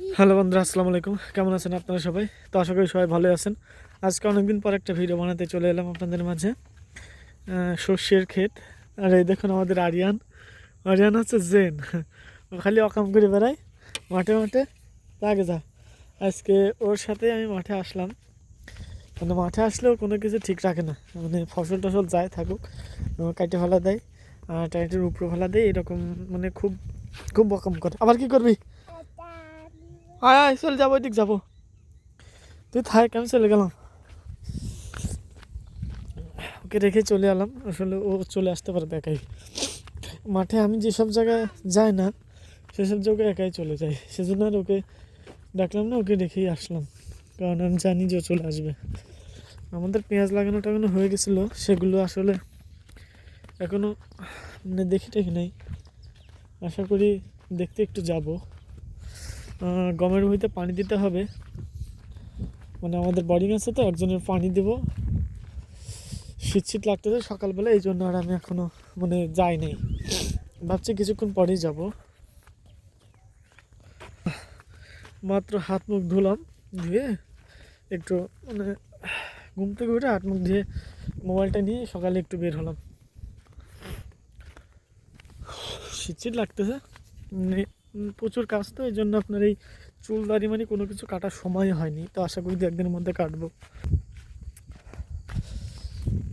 Hello বন্ধুরা, আসসালামু আলাইকুম। কেমন আছেন আপনারা সবাই? তো আশা করি সবাই ভালো আছেন। আজকে অনেকদিন পর একটা ভিডিও বানাতে চলে এলাম আপনাদের মাঝে। সর্ষের ক্ষেত। আর এই দেখুন আমাদের আরিয়ান। আরিয়ান হচ্ছে জেন। খালি অকাম করে বেড়ায়। মাঠে মাঠে। লাগে যা। আজকে ওর সাথে আমি মাঠে আসলাম। মানে মাঠে আসলেও কোনো কিছু ঠিক রাখে না। মানে ফসল টসল যায় থাকুক কাটে ফেলা দেয়। টাইটের উপরে ফেলা দেয়। এরকম মানে খুব খুব বকম করে। আবার কি করবি? আয় আয়, চলে যাব ওইদিক, যাব। তুই থাক, আমি চলে গেলাম। ওকে রেখে চলে এলাম। আসলে ও চলে আসতে পারে একাই। মাঠে আমি যেসব জায়গায় যাই না, সেসব জায়গায় একাই চলে যাই। সেজন্য আর ওকে ডাকলাম না, ওকে রেখেই আসলাম। কারণ আমি জানি যে চলে আসবে। আমাদের পেঁয়াজ লাগানো টাগানো হয়ে গেছিল। সেগুলো আসলে এখনও মানে দেখি টেখি নাই। আশা করি দেখতে একটু যাব। গমের ভুঁইতে পানি দিতে হবে। মানে আমাদের বোরিং আছে তো, একজনের পানি দেব। শীত শীত লাগতেছে সকালবেলা, এই জন্য আর আমি এখনও মানে যাই নাই। ভাবছি কিছুক্ষণ পরেই যাব। মাত্র হাত মুখ ধুলাম ধুয়ে একটু মানে ঘুম থেকে উঠে হাত মুখ ধুয়ে মোবাইলটা নিয়ে সকালে একটু বের হলাম। শীত শীত লাগতেছে। মানে প্রচুর কাজ তো, এই জন্য আপনার এই চুল দাড়ি মানে কোনো কিছু কাটার সময় হয়নি। তো আশা করি দু একদিনের মধ্যে কাটবো।